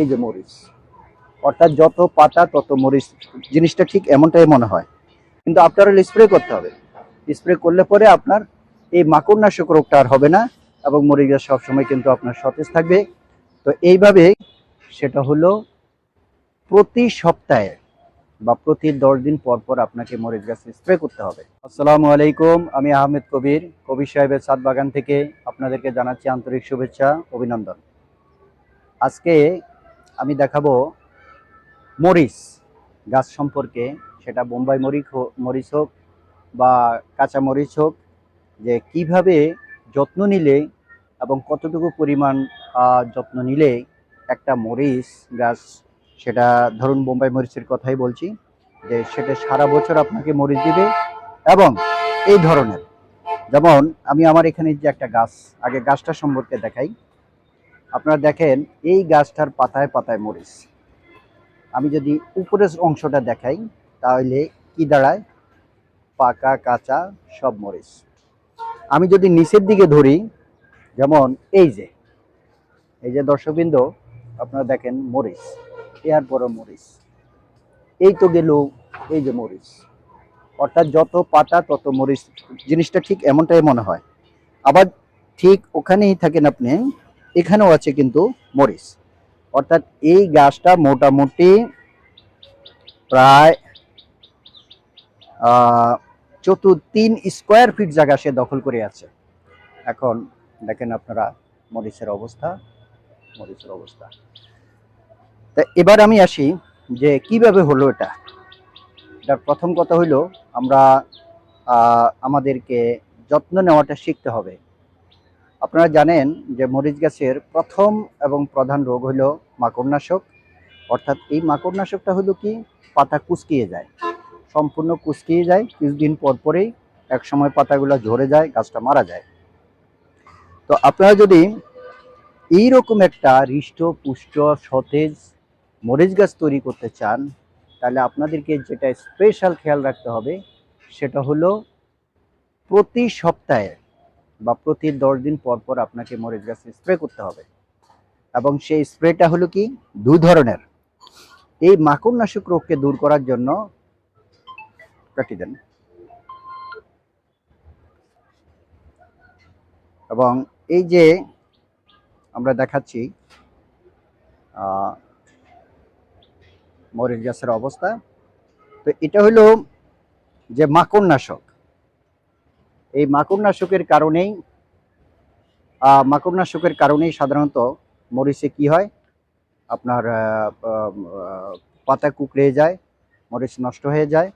এই যে মরিচ। অর্থাৎ যত পাতা, তত মরিচ। জিনিসটা ঠিক এমনটাই মনে হয়। কিন্তু আপনারা স্প্রে করতে হবে। স্প্রে করলে পরে আপনার এই মাকড়নাশক রোগটা আর হবে না এবং মরিচ গাছ সবসময় কিন্তু আপনার সতেজ থাকবে। তো এইভাবে সেটা হলো প্রতি সপ্তাহে বা প্রতি দশ দিন পর পর আপনাকে মরিচ গাছ স্প্রে করতে হবে। আসসালামু আলাইকুম, আমি আহমেদ কবির কবির সাহেবের সাত বাগান থেকে আপনাদেরকে জানাচ্ছি আন্তরিক শুভেচ্ছা, অভিনন্দন। আজকে আমি দেখাবো মরিচ গাছ সম্পর্কে। সেটা বোম্বাই মরিচ মরিচ হোক বা কাঁচা মরিচ হোক, যে কীভাবে যত্ন নিলে এবং কতটুকু পরিমাণ যত্ন নিলে একটা মরিচ গাছ, সেটা ধরুন বোম্বাই মরিচের কথাই বলছি, যে সেটা সারা বছর আপনাকে মরিচ দিবে এবং এই ধরনের। যেমন আমি আমার এখানে যে একটা গাছ, আগে গাছটা সম্পর্কে দেখাই। আপনারা দেখেন, এই গাছটার পাতায় পাতায় মরিচ। আমি যদি উপরের অংশটা দেখাই, তাহলে কি দাঁড়ায়? পাকা, কাঁচা, সব মরিচ। আমি যদি নিচের দিকে ধরি, যেমন এই যে এই যে দর্শকবৃন্দ, আপনারা দেখেন মরিচ, এর বড় মরিচ। এই তো গেল এই যে মরিচ। অর্থাৎ যত পাতা, তত মরিচ। জিনিসটা ঠিক এমনটাই মনে হয়। আবার ঠিক ওখানেই থাকেন আপনি এখানেও আছে কিন্তু মরিচ। অর্থাৎ এই গাছটা মোটামুটি প্রায় চতুর তিন স্কোয়ার ফিট জায়গা সে দখল করে আছে। এখন দেখেন আপনারা মরিচের অবস্থা মরিচের অবস্থা। তা এবার আমি আসি যে কীভাবে হলো এটা। এটার প্রথম কথা হইল আমরা আমাদেরকে যত্ন নেওয়াটা শিখতে হবে। আপনারা জানেন যে মরিচ গাছের প্রথম এবং প্রধান রোগ হলো মাকড়নাশক। অর্থাৎ এই মাকড়নাশকটা হলো কি? পাতা কুচকিয়ে যায়। সম্পূর্ণ কুচকিয়ে যায়। কিছুদিন পর পরেই এক সময় পাতাগুলো ঝরে যায়, গাছটা মারা যায়। তো আপনারা যদি এইরকম একটা হৃষ্ট, পুষ্ট, সতেজ মরিচ গাছ তৈরি করতে চান, তাহলে আপনাদেরকে যেটা স্পেশাল খেয়াল রাখতে হবে, সেটা হলো প্রতি সপ্তাহে বা প্রতি দশ দিন পর পর আপনাকে মরিচ স্প্রে করতে হবে। এবং সেই স্প্রেটা হলো কি? দু ধরনের। এই মাকড়নাশক রোগকে দূর করার জন্য কাটি দেন। এবং এই যে আমরা দেখাচ্ছি মরিচ গাছের অবস্থা, তো এটা হলো যে মাকড়নাশক। এই মাকড়নাশকের কারণেই মাকড়নাশকের কারণেই সাধারণত মরিচে কি হয়? আপনার পাতা কুকড়ে যায়, মরিচ নষ্ট হয়ে যায়।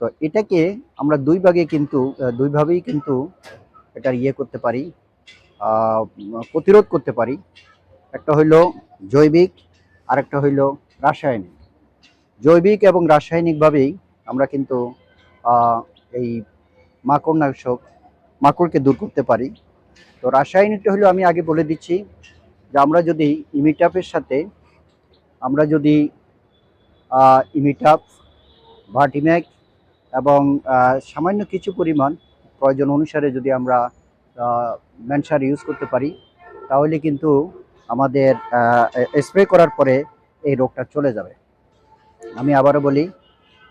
তো এটাকে আমরা দুই ভাগে কিন্তু দুইভাবেই কিন্তু এটার ইয়ে করতে পারি প্রতিরোধ করতে পারি। একটা হইল জৈবিক, আরেকটা হইল রাসায়নিক। জৈবিক এবং রাসায়নিকভাবেই আমরা কিন্তু এই মাকড়নাশক মাকড়কে দূর করতে পারি। তো রাসায়নিকটা হলো আমি আগে বলে দিচ্ছি যে আমরা যদি ইমিটাপের সাথে, আমরা যদি ইমিটাপ ভার্টিম্যাক এবং সামান্য কিছু পরিমাণ প্রয়োজন অনুসারে যদি আমরা ম্যানসার ইউজ করতে পারি, তাহলে কিন্তু আমাদের স্প্রে করার পরে এই রোগটা চলে যাবে। আমি আবারও বলি,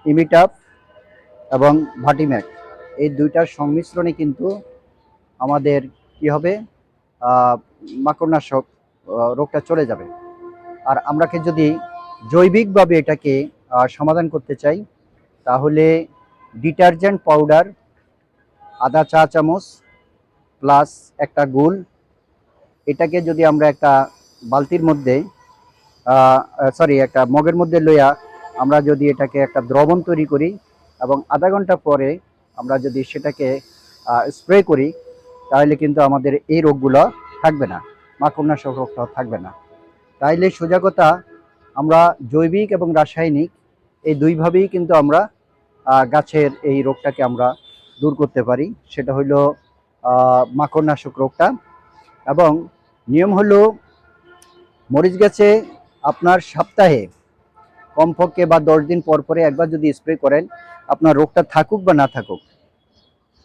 ইমিটাপ এবং ভাটিম্যাক। এই দুইটার সংমিশ্রণে কিন্তু আমাদের কি হবে? মাকড়নাশক রোগটা চলে যাবে। আর আমরা কি যদি জৈবিকভাবে এটাকে সমাধান করতে চাই, তাহলে ডিটারজেন্ট পাউডার আধা চা চামচ প্লাস একটা গুল এটাকে যদি আমরা একটা বালতির মধ্যে সরি একটা মগের মধ্যে লইয়া আমরা যদি এটাকে একটা দ্রবণ তৈরি করি এবং আধা ঘণ্টা পরে আমরা যদি সেটাকে স্প্রে করি, তাহলে কিন্তু আমাদের এই রোগগুলো থাকবে না। মাকড়নাশক রোগটা থাকবে না। তাইলে সোজা কথা, আমরা জৈবিক এবং রাসায়নিক এই দুইভাবেই কিন্তু আমরা গাছের এই রোগটাকে আমরা দূর করতে পারি। সেটা হলো মাকড়নাশক রোগটা। এবং নিয়ম হলো, মরিচ গাছে আপনার সপ্তাহে কমপক্ষে বা দশ দিন পর পরে একবার যদি স্প্রে করেন, আপনার রোগটা থাকুক বা না থাকুক।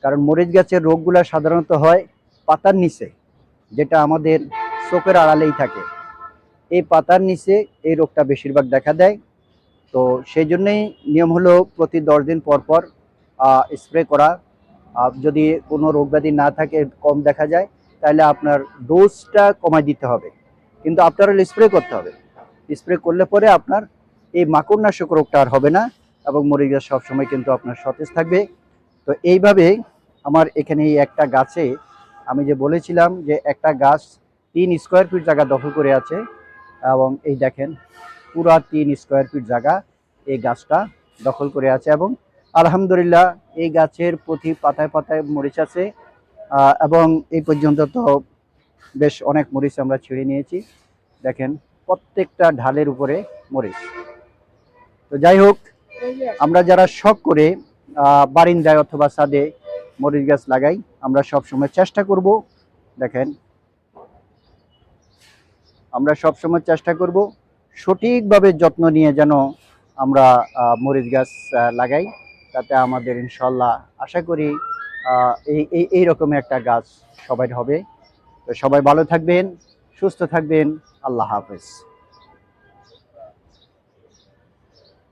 কারণ মরিচ গাছের রোগগুলো সাধারণত হয় পাতার নিচে, যেটা আমাদের চোখের আড়ালেই থাকে। এই পাতার নিচে এই রোগটা বেশিরভাগ দেখা দেয়। তো সেই জন্যেই নিয়ম হলো প্রতি দশ দিন পর পর স্প্রে করা। যদি কোনো রোগ ব্যাধি না থাকে, কম দেখা যায়, তাহলে আপনার ডোজটা কমাই দিতে হবে। কিন্তু আপনার স্প্রে করতে হবে। স্প্রে করলে পরে আপনার এই মাকড়নাশক রোগটা আর হবে না এবং মরিচা সবসময় কিন্তু আপনার সতেজ থাকবে। তো এইভাবে আমার এখানে এই একটা গাছে আমি যে বলেছিলাম যে একটা গাছ তিন স্কোয়ার ফিট জায়গা দখল করে আছে এবং এই দেখেন পুরা তিন স্কোয়ার ফিট জায়গা এই গাছটা দখল করে আছে এবং আলহামদুলিল্লাহ এই গাছের প্রতি পাতায় পাতায় মরিচ আছে এবং এই পর্যন্ত তো বেশ অনেক মরিচ আমরা ছিঁড়ে নিয়েছি। দেখেন প্রত্যেকটা ঢালের উপরে মরিচ। তো যাই হোক, আমরা যারা শখ করে বারিন্দায় অথবা ছাদে মরিচ গাছ লাগাই, আমরা সব সময় চেষ্টা করব, দেখেন। আমরা সব সময় চেষ্টা করব সঠিকভাবে যত্ন নিয়ে যেন আমরা মরিচ গাছ লাগাই, তাতে আমাদের ইনশাল্লাহ আশা করি এই এই রকমের একটা গাছ সবাই হবে। তো সবাই ভালো থাকবেন, সুস্থ থাকবেন, আল্লাহ হাফেজ।